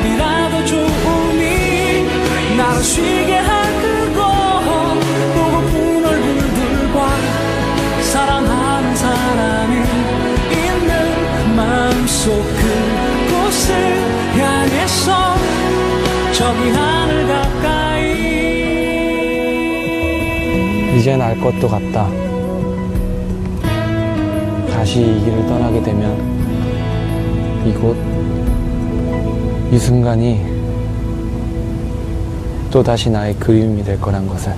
조금이라도 좋으니 나를 쉬게 한 그곳 보고픈 얼굴들과 사랑하는 사람이 있는 마음속 그곳을 향해서 저기 하늘 가까이. 이젠 알 것도 같다. 다시 이 길을 떠나게 되면 이곳 이 순간이 또 다시 나의 그리움이 될 거란 것을.